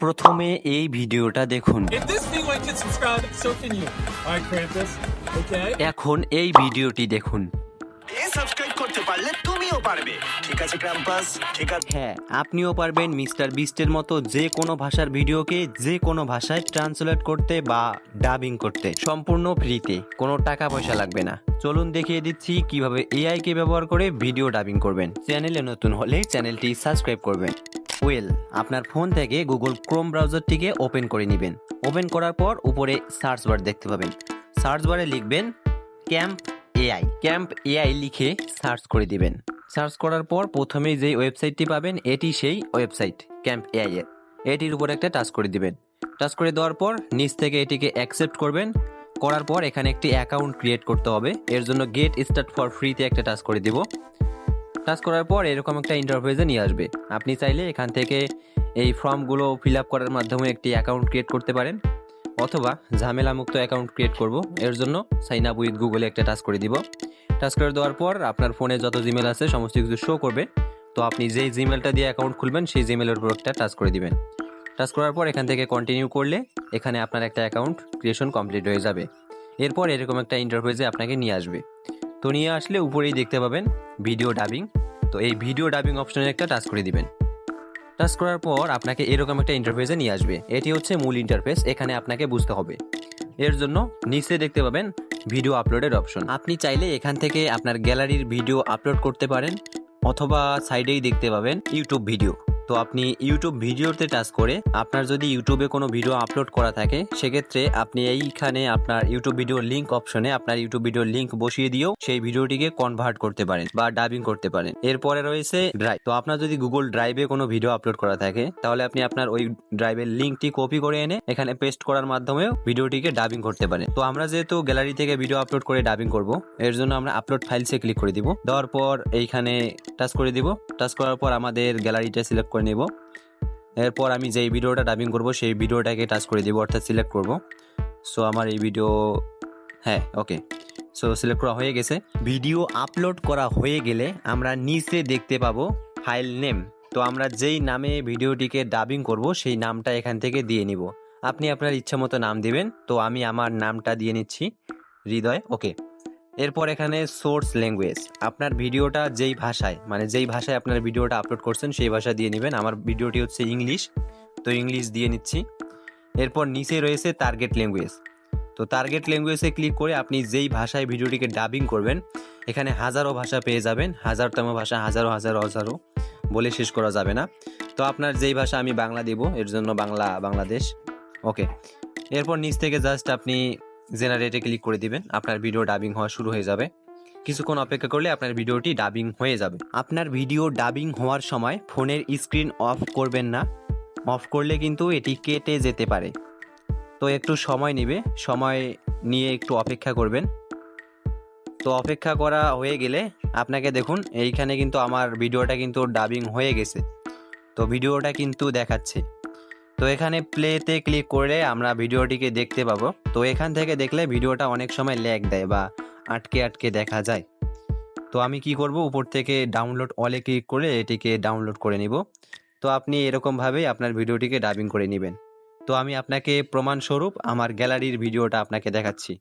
প্রথমে এই ভিডিওটা দেখুন. এখন এই ভিডিওটি দেখুন। এ সাবস্ক্রাইব করতে পারলে তুমিও পারবে। ঠিক আছে ক্রাম্পাস ঠিক আছে। হ্যাঁ আপনিও পারবেন মিস্টার বিস্টের মতো যে কোনো ভাষার ভিডিওকে যে কোনো ভাষায় ট্রান্সলেট করতে বা ডাবিং করতে। সম্পূর্ণ ফ্রিতে কোনো টাকা পয়সা লাগবে না। চলুন দেখিয়ে দিচ্ছি কীভাবে এআই কে ব্যবহার করে ভিডিও ডাবিং করবেন। চ্যানেলে নতুন হলে চ্যানেলটি সাবস্ক্রাইব করবেন। ওয়েল আপনার ফোন থেকে গুগল ক্রোম ব্রাউজারটিকে ওপেন করে নেবেন। ওপেন করার পর উপরে সার্চ বার দেখতে পাবেন। সার্চ বারে লিখবেন ক্যাম্প এআই। ক্যাম্প এআই লিখে সার্চ করে দিবেন। সার্চ করার পর প্রথমেই যেই ওয়েবসাইটটি পাবেন, এটি সেই ওয়েবসাইট, ক্যাম্প এআই এর। এটির উপর একটা টাচ করে দিবেন। টাচ করে দেওয়ার পর নিচ থেকে এটিকে অ্যাকসেপ্ট করবেন। করার পর এখানে একটি অ্যাকাউন্ট ক্রিয়েট করতে হবে। এর জন্য গেট স্টার্ট ফর ফ্রিতে একটা টাচ করে দিব। টাচ করার পর এরকম একটা ইন্টারফেসে নিয়ে আসবে। আপনি চাইলে এখান থেকে এই ফর্মগুলো ফিল আপ করার মাধ্যমে একটি অ্যাকাউন্ট ক্রিয়েট করতে পারেন। অথবা ঝামেলামুক্ত অ্যাকাউন্ট ক্রিয়েট করব। এর জন্য সাইন আপ উইথ গুগলে একটা টাচ করে দিব। টাচ করে দেওয়ার পর আপনার ফোনে যত জিমেল আছে সমস্ত কিছু শো করবে। তো আপনি যেই জিমেলটা দিয়ে অ্যাকাউন্ট খুলবেন, সেই জিমেলের উপর একটা টাচ করে দিবেন। টাচ করার পর এখান থেকে কন্টিনিউ করলে এখানে আপনার একটা অ্যাকাউন্ট ক্রিয়েশন কমপ্লিট হয়ে যাবে। এরপর এরকম একটা ইন্টারফেসে আপনাকে নিয়ে আসবে। তো নিয়ে আসলে উপরেই দেখতে পাবেন ভিডিও ডাবিং তো এই ভিডিও ডাবিং অপশনে একটা টাচ করে দিবেন। টাচ করার পর আপনাকে এরকম একটা ইন্টারফেসে নিয়ে আসবে। এটি হচ্ছে মূল ইন্টারফেস এখানে আপনাকে বুঝতে হবে। এর জন্য নিচে দেখতে পাবেন ভিডিও আপলোডের অপশন আপনি চাইলে এখান থেকে আপনার গ্যালারির ভিডিও আপলোড করতে পারেন, অথবা সাইডেই দেখতে পাবেন ইউটিউব ভিডিও তো আপনি ইউটিউব ভিডিওতে টাচ করে আপনার যদি ইউটিউবে কোনো ভিডিও আপলোড করা থাকে, সেক্ষেত্রে আপনি এইখানে আপনার ইউটিউব ভিডিও লিঙ্ক অপশনে আপনার ইউটিউব ভিডিও লিঙ্ক বসিয়ে দিয়েও সেই ভিডিওটিকে কনভার্ট করতে পারেন বা ডাবিং করতে পারেন। এরপরে রয়েছে ড্রাইভ তো আপনার যদি গুগল ড্রাইভে কোনো ভিডিও আপলোড করা থাকে, তাহলে আপনি আপনার ওই ড্রাইভের লিঙ্কটি কপি করে এনে এখানে পেস্ট করার মাধ্যমেও ভিডিওটিকে ডাবিং করতে পারেন। তো আমরা যেহেতু গ্যালারি থেকে ভিডিও আপলোড করে ডাবিং করব, এর জন্য আমরা আপলোড ফাইলসে ক্লিক করে দিব। দেওয়ার পর এইখানে টাচ করে দিব। টাচ করার পর আমাদের গ্যালারিটা সিলেক্ট করে নেব। এরপর আমি যেই ভিডিওটা ডাবিং করব, সেই ভিডিওটাকে টাচ করে দিব, অর্থাৎ সিলেক্ট করব। সো আমার এই ভিডিও হ্যাঁ ওকে সো সিলেক্ট করা হয়ে গেছে। ভিডিও আপলোড করা হয়ে গেলে আমরা নিচে দেখতে পাবো ফাইল নেম তো আমরা যেই নামে ভিডিওটিকে ডাবিং করব, সেই নামটা এখান থেকে দিয়ে নিব। আপনি আপনার ইচ্ছা মতো নাম দিবেন। তো আমি আমার নামটা দিয়ে নিচ্ছি। হৃদয় ওকে এরপর এখানে সোর্স ল্যাঙ্গুয়েজ আপনার ভিডিওটা যেই ভাষায় মানে যেই ভাষায় আপনার ভিডিওটা আপলোড করছেন, সেই ভাষা দিয়ে নেবেন। আমার ভিডিওটি হচ্ছে ইংলিশ, তো ইংলিশ দিয়ে নিচ্ছি। এরপর নিচে রয়েছে টার্গেট ল্যাঙ্গুয়েজ তো টার্গেট ল্যাঙ্গুয়েজে ক্লিক করে আপনি যেই ভাষায় ভিডিওটিকে ডাবিং করবেন, এখানে হাজারো ভাষা পেয়ে যাবেন। হাজারতম ভাষা, হাজারো হাজারো হাজারো বলে শেষ করা যাবে না। তো আপনার যেই ভাষা আমি বাংলা দিব, এর জন্য বাংলা, বাংলাদেশ। ওকে এরপর নিচ থেকে জাস্ট আপনি জেনারেটে ক্লিক করে দিবেন, আপনার ভিডিও ডাবিং হওয়া শুরু হয়ে যাবে। কিছুক্ষণ অপেক্ষা করলে আপনার ভিডিওটি ডাবিং হয়ে যাবে। আপনার ভিডিও ডাবিং হওয়ার সময় ফোনের স্ক্রিন অফ করবেন না। অফ করলে কিন্তু এটি কেটে যেতে পারে। তো একটু সময় নেবে, সময় নিয়ে একটু অপেক্ষা করবেন। তো অপেক্ষা করা হয়ে গেলে আপনাকে দেখুন, এইখানে কিন্তু আমার ভিডিওটা কিন্তু ডাবিং হয়ে গেছে। তো ভিডিওটা কিন্তু দেখাচ্ছে। তো এখানে প্লেতে ক্লিক করে আমরা ভিডিওটিকে দেখতে পাবো। তো এখান থেকে দেখলে ভিডিওটা অনেক সময় ল্যাগ দেয় বা আটকে আটকে দেখা যায়। তো আমি কি করব? উপর থেকে ডাউনলোড অলে ক্লিক করে এটিকে ডাউনলোড করে নিব। তো আপনি এরকমভাবেই আপনার ভিডিওটিকে ডাবিং করে নেবেন। তো আমি আপনাকে প্রমাণস্বরূপ আমার গ্যালারির ভিডিওটা আপনাকে দেখাচ্ছি।